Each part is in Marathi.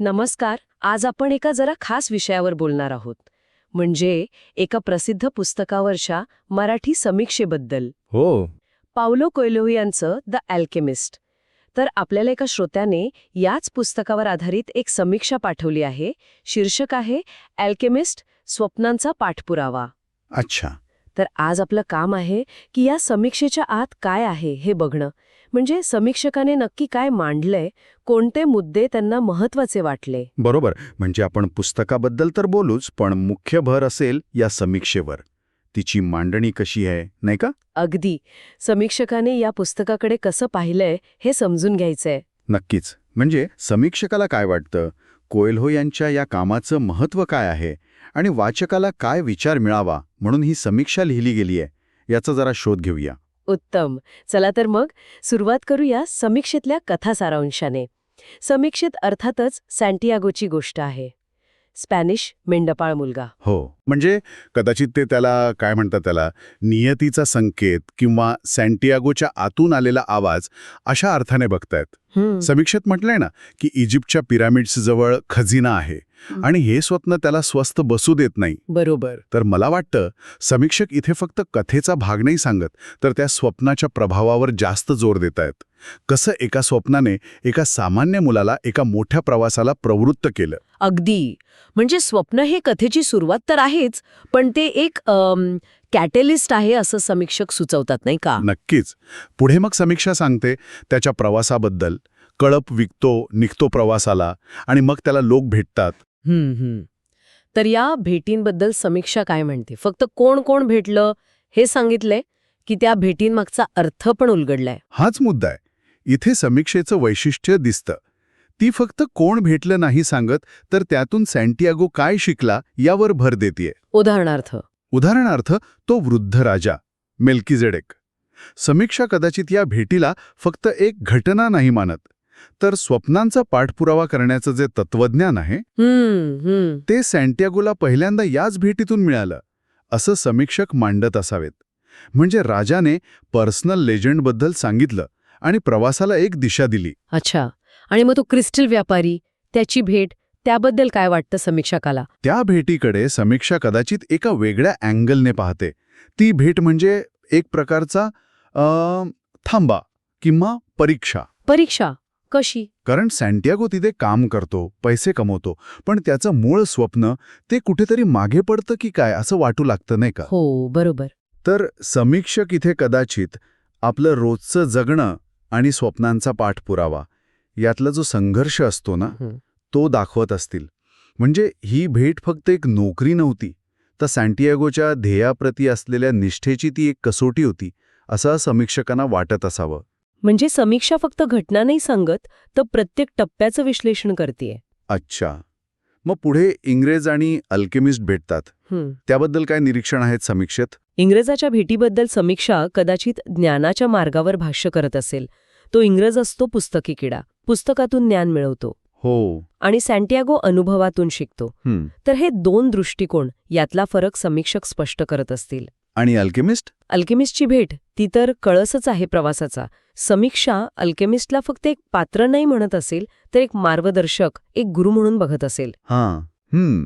नमस्कार आज आपण एका जरा खास विषयावर बोलणार आहोत. म्हणजे एका प्रसिद्ध पुस्तकावरच्या मराठी समीक्षेबद्दल. हो. पावलो कोयलो यांचं द अल्केमिस्ट तर आपल्याला एका श्रोत्याने याच पुस्तकावर आधारित एक समीक्षा पाठवली आहे. शीर्षक आहे अल्केमिस्ट स्वप्नांचा पाठपुरावा. अच्छा. तर आज आपलं काम आहे की या समीक्षेच्या आत काय आहे हे बघणं. म्हणजे समीक्षकाने नक्की काय मांडलंय कोणते मुद्दे त्यांना महत्त्वाचे वाटले? बरोबर. म्हणजे आपण पुस्तकाबद्दल तर बोलूच पण मुख्य भर असेल या समीक्षेवर. तिची मांडणी कशी आहे नाही का? अगदी. समीक्षकाने या पुस्तकाकडे कसं पाहिलंय हे समजून घ्यायचंय. नक्कीच. म्हणजे समीक्षकाला काय वाटतं? कोयल्हो यांच्या या कामाचं महत्त्व काय आहे? आणि वाचकाला काय विचार मिळावा म्हणून ही समीक्षा लिहिली गेली आहे याचा जरा शोध घेऊया. उत्तम. चला तर मग सुरुवात करूया समीक्षेतल्या कथा सारांशाने. समीक्षेत अर्थातच सँटियागोची गोष्ट आहे. स्पॅनिश मेंढपाळ मुलगा. हो म्हणजे कदाचित ते त्याला काय म्हणतात त्याला नियतीचा संकेत किंवा सँटियागोच्या आतून आलेला आवाज अशा अर्थाने बघतायत. समीक्षेत म्हटलंय ना की इजिप्तच्या पिरामिड्स जवळ खजिना आहे. आणि हे स्वप्न त्याला स्वस्थ बसू देत नाही. बरोबर. तर मला वाटतं समीक्षक इथे फक्त कथेचा भाग नाही सांगत तर त्या स्वप्नाच्या प्रभावावर जास्त जोर देत आहेत. कसं एका स्वप्नाने एका सामान्य मुलाला एका मोठ्या प्रवासाला प्रवृत्त केलं? अगदी. म्हणजे स्वप्न हे कथेची सुरुवात तर आहेच पण ते एक कॅटेलिस्ट आहे असं समीक्षक सुचवतात नाही का? नक्कीच. पुढे मग समीक्षा सांगते त्याच्या प्रवासाबद्दल. कळप विकतो निघतो प्रवासाला आणि मग त्याला लोक भेटतात. तर या भेटींबद्दल समीक्षा काय म्हणते? फक्त कोण कोण भेटलं हे सांगितलंय की त्या भेटींमागचा अर्थ पण उलगडलाय? हाच मुद्दा आहे. इथे समीक्षेचं वैशिष्ट्य दिसतं. ती फक्त कोण भेटलं नाही सांगत तर त्यातून सँटियागो काय शिकला यावर भर देतीये. उदाहरणार्थ उदाहरणार्थ तो वृद्ध राजा मेल्कीजेडेक. समीक्षा कदाचित या भेटीला फक्त एक घटना नाही मानत तर स्वप्नांचा पाठपुरावा करण्याचं जे तत्वज्ञान आहे ते सँटियागोला पहिल्यांदा याच भेटीतून मिळालं असं समीक्षक मांडत असावेत. म्हणजे राजाने पर्सनल लेजंडबद्दल सांगितलं आणि प्रवासाला एक दिशा दिली. अच्छा. आणि मग तो क्रिस्टल व्यापारी त्याची भेट त्याबद्दल काय वाटतं समीक्षकाला? त्या भेटीकडे समीक्षा कदाचित एका वेगळ्या अँगलने पाहते. ती भेट म्हणजे एक प्रकारचा अं, थांबा किंवा परीक्षा. परीक्षा? कशी? कारण सँटियागो तिथे काम करतो पैसे कमवतो पण त्याचं मूळ स्वप्न ते कुठेतरी मागे पडतं की काय असं वाटू लागतं नाही का? हो बरोबर. तर समीक्षक इथे कदाचित आपलं रोजचं जगणं आणि स्वप्नांचा पाठपुरावा यातला जो संघर्ष असतो ना हं. तो दाखवत असतील. म्हणजे ही भेट फक्त एक नोकरी नव्हती तर सँटियागोच्या ध्येयाप्रती असलेल्या निष्ठेची ती एक कसोटी होती असं समीक्षकांना वाटत असावं. म्हणजे समीक्षा फक्त घटना नाही सांगत तर प्रत्येक टप्प्याचं विश्लेषण करते अच्छा. मग पुढे इंग्रज आणि अल्केमिस्ट भेटतात. त्याबद्दल काय निरीक्षण आहेत समीक्षेत? इंग्रजाच्या भेटीबद्दल समीक्षा कदाचित ज्ञानाच्या मार्गावर भाष्य करत असेल. तो इंग्रज असतो पुस्तकी किडा पुस्तकातून ज्ञान मिळवतो. हो. आणि सँटियागो अनुभवातून शिकतो. तर हे दोन दृष्टिकोन यातला फरक समीक्षक स्पष्ट करत असतील. आणि अल्केमिस्ट? अल्केमिस्टची भेट ती तर कळसच आहे प्रवासाचा. समीक्षा अल्केमिस्टला फक्त एक पात्र नाही म्हणत असेल तर एक मार्गदर्शक एक गुरु म्हणून बघत असेल. हां. हम्म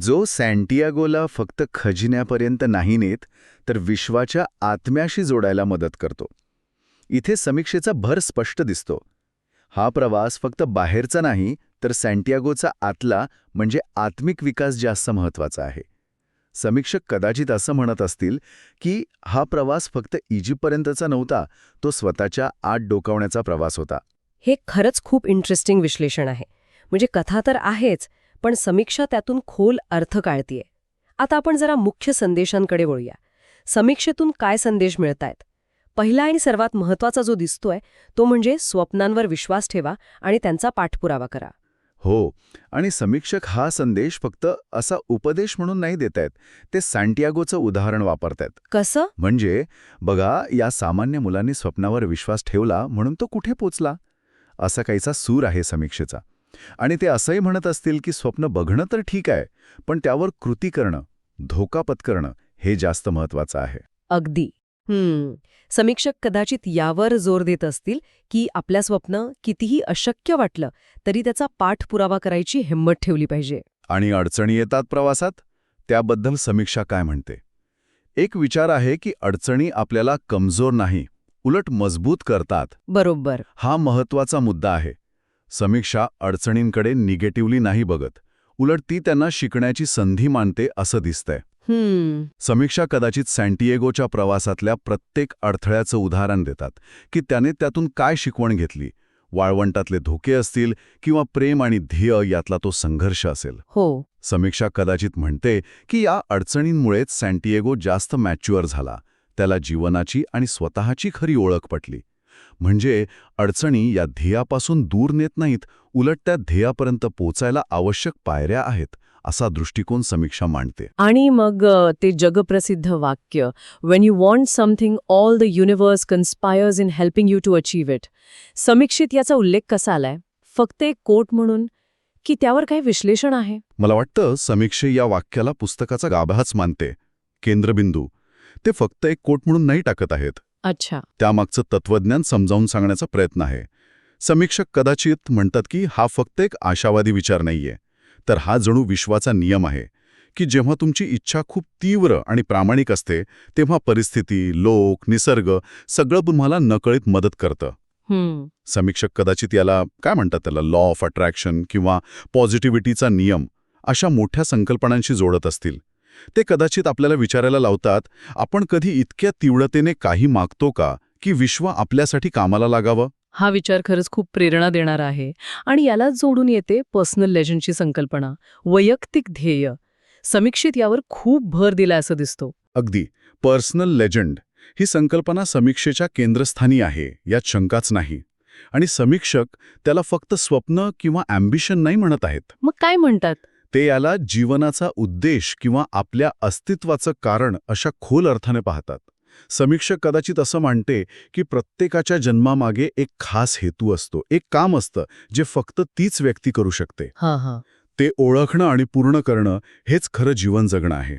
जो सँटियागोला फक्त खजिन्यापर्यंत नाही नेत तर विश्वाच्या आत्म्याशी जोडायला मदत करतो. इथे समीक्षेचा भर स्पष्ट दिसतो. हा प्रवास फक्त बाहेरचा नाही तर सँटियागोचा आतला म्हणजे आत्मिक विकास जास्त महत्त्वाचा आहे. समीक्षक कदाचित असं म्हणत असतील की हा प्रवास फक्त इजिप्तपर्यंतचा नव्हता तो स्वतःच्या आत डोकावण्याचा प्रवास होता. हे खरंच खूप इंटरेस्टिंग विश्लेषण आहे. म्हणजे कथा तर आहेच पण समीक्षा त्यातून खोल अर्थ काढतीये. आता आपण जरा मुख्य संदेशांकडे वळूया. समीक्षेतून काय संदेश मिळतायत? पहिला आणि सर्वात महत्त्वाचा जो दिसतोय तो म्हणजे स्वप्नांवर विश्वास ठेवा आणि त्यांचा पाठपुरावा करा. हो आणि समीक्षक हा संदेश फक्त असा उपदेश म्हणून नाही देत आहेत ते सँटियागोचं उदाहरण वापरतायत. कसं? म्हणजे बघा या सामान्य मुलांनी स्वप्नावर विश्वास ठेवला म्हणून तो कुठे पोचला? असा काहीचा सूर आहे समीक्षेचा. आणि ते असंही म्हणत असतील की स्वप्न बघणं तर ठीक आहे पण त्यावर कृती करणं धोका पत्करणं हे जास्त महत्वाचं आहे. अगदी. हम्म. समीक्षक कदाचित यावर जोर देत असतील की आपल्या स्वप्न कितीही अशक्य वाटलं तरी त्याचा पाठपुरावा करायची हिंमत ठेवली पाहिजे. आणि अडचणी येतात प्रवासात? त्याबद्दल समीक्षा काय म्हणते? एक विचार आहे की अडचणी आपल्याला कमजोर नाही उलट मजबूत करतात. बरोबर. हा महत्त्वाचा मुद्दा आहे. समीक्षा अडचणींकडे निगेटिव्हली नाही बघत उलट ती त्यांना शिकण्याची संधी मानते असं दिसतंय. समीक्षा कदाचित सँटिएगोच्या प्रवासातल्या प्रत्येक अडथळ्याचं उदाहरण देतात की त्याने त्यातून काय शिकवण घेतली? वाळवंटातले धोके असतील किंवा प्रेम आणि ध्येय यातला तो संघर्ष असेल? हो. समीक्षा कदाचित म्हणते की या अडचणींमुळेच सँटिएगो जास्त मॅच्युअर झाला त्याला जीवनाची आणि स्वतःची खरी ओळख पटली. म्हणजे अडचणी या ध्येयापासून दूर नेत नाहीत उलट त्या ध्येयापर्यंत पोचायला आवश्यक पायऱ्या आहेत. असा दृष्टिकोन समीक्षा मांडते. आणि मग ते जगप्रसिद्ध वाक्य when you want something all the universe conspires in helping you to achieve it Samikshit याचा उल्लेख कसा आलाय? फक्त एक कोट म्हणून? की त्यावर काही विश्लेषण आहे? मला वाटतं समीक्षे या वाक्याला पुस्तकाचा गाभाच मानते. केंद्रबिंदू. ते फक्त एक कोट म्हणून नाही टाकत आहेत. अच्छा. त्यामागचं तत्वज्ञान समजावून सांगण्याचा प्रयत्न आहे. समीक्षक कदाचित म्हणतात की हा फक्त एक आशावादी विचार नाहीये. तर हा जणू विश्वाचा नियम आहे की जेव्हा तुमची इच्छा खूप तीव्र आणि प्रामाणिक असते तेव्हा परिस्थिती लोक निसर्ग सगळं तुम्हाला नकळीत मदत करतं. हम्म. समीक्षक कदाचित याला काय म्हणतात त्याला लॉ ऑफ अट्रॅक्शन किंवा पॉझिटिव्हिटीचा नियम अशा मोठ्या संकल्पनांशी जोडत असतील. ते कदाचित आपल्याला विचारायला लावतात आपण कधी इतक्या तीव्रतेने काही मागतो का की विश्व आपल्यासाठी कामाला लागावं? हा विचार खरंच खूप प्रेरणा देणारा आहे. आणि यालाच जोडून येते पर्सनल लेजंडची संकल्पना वैयक्तिक ध्येय. समीक्षित यावर खूप भर दिला असं दिसतो. अगदी. पर्सनल लेजंड ही संकल्पना समीक्षेच्या केंद्रस्थानी आहे यात शंकाच नाही. आणि समीक्षक त्याला फक्त स्वप्न किंवा अँबिशन नाही म्हणत आहेत. मग काय म्हणतात? ते याला जीवनाचा उद्देश किंवा आपल्या अस्तित्वाचं कारण अशा खोल अर्थाने पाहतात. समीक्षक कदाचित असं मांडते की प्रत्येकाच्या जन्मामागे एक खास हेतू असतो एक काम असतं जे फक्त तीच व्यक्ती करू शकते. हां हां. ते ओळखणं आणि पूर्ण करणं हेच खरं जीवन जगणं आहे.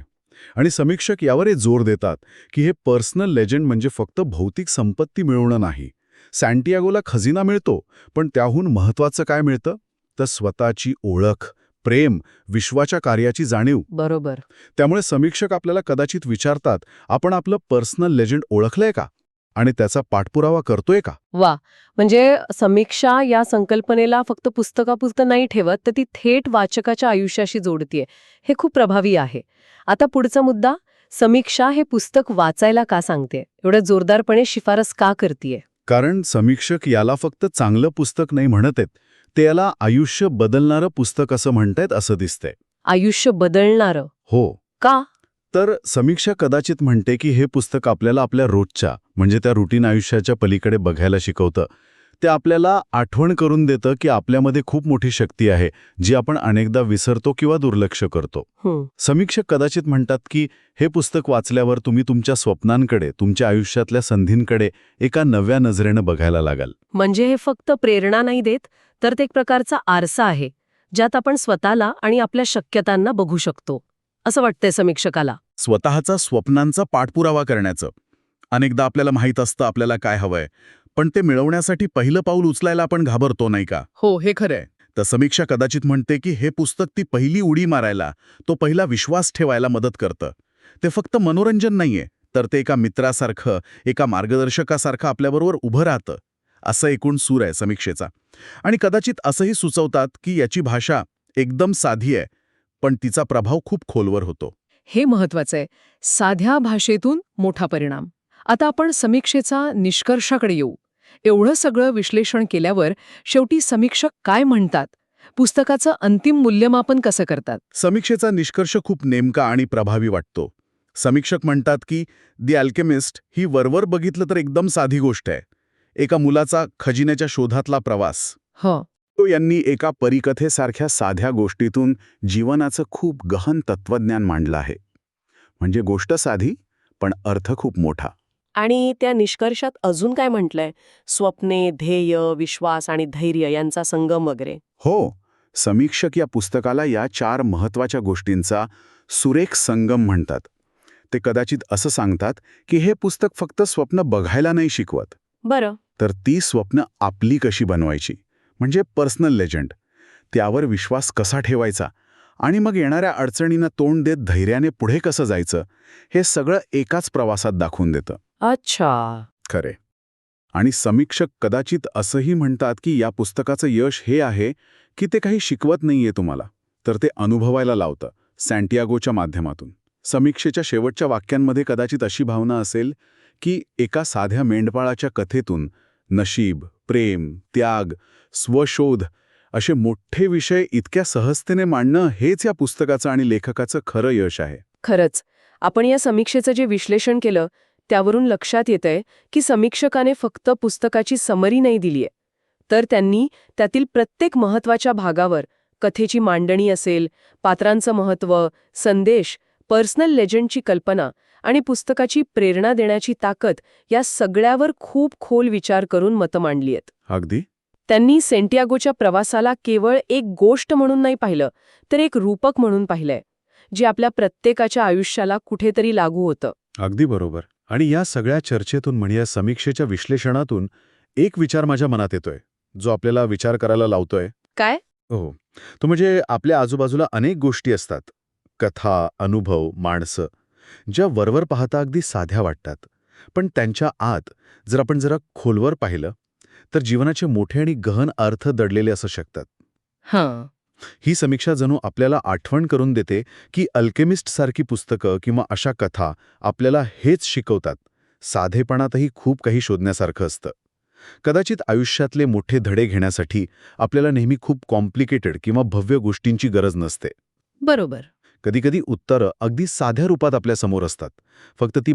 आणि समीक्षक यावरही जोर देतात की हे पर्सनल लेजंड म्हणजे फक्त भौतिक संपत्ती मिळवणं नाही. सँटियागोला खजिना मिळतो पण त्याहून महत्वाचं काय मिळतं? तर स्वतःची ओळख प्रेम विश्वाच्या कार्याची जाणीव. बरोबर. त्यामुळे समीक्षक आपल्याला कदाचित विचारतात आपण आपलं पर्सनल लेजंड ओळखलंय का? आणि त्याचा पाठपुरावा करतोय का? वा. म्हणजे समीक्षा या संकल्पनेला फक्त पुस्तकापुरतं नाही ठेवत तर ती थेट वाचकाच्या आयुष्याशी जोडतीये. हे खूप प्रभावी आहे. आता पुढचा मुद्दा समीक्षा हे पुस्तक वाचायला का सांगते? एवढं जोरदारपणे शिफारस का करतीये? कारण समीक्षक याला फक्त चांगलं पुस्तक नाही म्हणत आहेत. ते याला आयुष्य बदलणारं पुस्तक असं म्हणतायत असं दिसतंय. आयुष्य बदलणारं? हो. का? तर समीक्षा कदाचित म्हणते की हे पुस्तक आपल्याला आपल्या रोजच्या म्हणजे त्या रुटीन आयुष्याच्या पलीकडे बघायला शिकवतं. ते आपल्याला आठवण करून देतं की आपल्यामध्ये खूप मोठी शक्ती आहे जी आपण अनेकदा विसरतो किंवा दुर्लक्ष करतो. समीक्षक कदाचित म्हणतात की हे पुस्तक वाचल्यावर तुम्ही तुमच्या स्वप्नांकडे तुमच्या आयुष्यातल्या संधींकडे एका नव्या नजरेनं बघायला लागाल. म्हणजे हे फक्त प्रेरणा नाही देत तर ते एक प्रकारचा आरसा आहे ज्यात आपण स्वतःला आणि आपल्या शक्यतांना बघू शकतो. असं वाटतंय समीक्षकाला. स्वतःचा स्वप्नांचा पाठपुरावा करण्याचं. अनेकदा आपल्याला माहीत असतं आपल्याला काय हवंय पण ते मिळवण्यासाठी पहिलं पाऊल उचलायला आपण घाबरतो नाही का? हो हे खरंय तर समीक्षा कदाचित म्हणते की हे पुस्तक ती पहिली उडी मारायला तो पहिला विश्वास ठेवायला मदत करतं. ते फक्त मनोरंजन नाहीये तर ते एका मित्रासारखं एका मार्गदर्शकासारखं आपल्याबरोबर उभं राहतं. असं एकूण सूर आहे समीक्षेचा. आणि कदाचित असंही सुचवतात की याची भाषा एकदम साधी आहे पण तिचा प्रभाव खूप खोलवर होतो. हे महत्वाचं आहे. साध्या भाषेतून मोठा परिणाम. आता आपण समीक्षेचा निष्कर्षाकडे येऊ. एवढं सगळं विश्लेषण केल्यावर शेवटी समीक्षक काय म्हणतात? पुस्तकाचं अंतिम मूल्यमापन कसं करतात? समीक्षेचा निष्कर्ष खूप नेमका आणि प्रभावी वाटतो. समीक्षक म्हणतात की दी अल्केमिस्ट ही वरवर बघितलं तर एकदम साधी गोष्ट आहे. एका मुलाचा खजिन्याच्या शोधातला प्रवास. ह. तो यांनी एका परिकथेसारख्या साध्या गोष्टीतून जीवनाचं खूप गहन तत्वज्ञान मांडलं आहे. म्हणजे गोष्ट साधी पण अर्थ खूप मोठा. आणि त्या निष्कर्षात अजून काय म्हटलंय? स्वप्ने ध्येय विश्वास आणि धैर्य यांचा संगम वगैरे. हो समीक्षक या पुस्तकाला या चार महत्त्वाच्या गोष्टींचा सुरेख संगम म्हणतात. ते कदाचित असं सांगतात की हे पुस्तक फक्त स्वप्न बघायला नाही शिकवत. बरं. तर ती स्वप्न आपली कशी बनवायची? म्हणजे पर्सनल लेजंड. त्यावर विश्वास कसा ठेवायचा? आणि मग येणाऱ्या अडचणींना तोंड देत धैर्याने पुढे कसं जायचं? हे सगळं एकाच प्रवासात दाखवून देतं. अच्छा. खरे. आणि समीक्षक कदाचित असंही म्हणतात की या पुस्तकाचं यश हे आहे की ते काही शिकवत नाहीये तुम्हाला. तर ते अनुभवायला लावतं सँटियागोच्या माध्यमातून. समीक्षेच्या शेवटच्या वाक्यांमध्ये कदाचित अशी भावना असेल की एका साध्या मेंढपाळाच्या कथेतून नशीब प्रेम त्याग स्वशोध असे मोठे विषय इतक्या सहजतेने मांडणं हेच या पुस्तकाचं आणि लेखकाचं खरं यश आहे. खरंच आपण या समीक्षेचं जे विश्लेषण केलं त्यावरून लक्षात येतंय की समीक्षकाने फक्त पुस्तकाची समरी नाही दिलीय. तर त्यांनी त्यातील प्रत्येक महत्त्वाच्या भागावर कथेची मांडणी असेल पात्रांचं महत्त्व संदेश पर्सनल लेजंडची कल्पना आणि पुस्तकाची प्रेरणा देण्याची ताकद या सगळ्यावर खूप खोल विचार करून मतं मांडली आहेत. अगदी? त्यांनी सेंटियागोच्या प्रवासाला केवळ एक गोष्ट म्हणून नाही पाहिलं तर एक रूपक म्हणून पाहिलंय जे आपल्या प्रत्येकाच्या आयुष्याला कुठेतरी लागू होतं. अगदी बरोबर. आणि या सगळ्या चर्चेतून म्हणजे या समीक्षेच्या विश्लेषणातून एक विचार माझ्या मनात येतोय जो आपल्याला विचार करायला लावतोय. काय? हो. तो म्हणजे आपल्या आजूबाजूला अनेक गोष्टी असतात. कथा अनुभव माणसं. ज्या वरवर पाहता अगदी साध्या वाटतात. पण त्यांच्या आत जर आपण जरा खोलवर पाहिलं तर जीवनाचे मोठे आणि गहन अर्थ दडलेले असू शकतात. हां. ही समीक्षा जणू आपल्याला आठवण करून देते की अल्केमिस्ट सारखी पुस्तकं किंवा अशा कथा आपल्याला हेच शिकवतात. साधेपणातही खूप काही शोधण्यासारखं असतं. कदाचित आयुष्यातले मोठे धडे घेण्यासाठी आपल्याला नेहमी खूप कॉम्प्लिकेटेड किंवा भव्य गोष्टींची गरज नसते. बरोबर. कधीकधी उत्तरं अगदी साध्या रूपात आपल्यासमोर असतात. फक्त ती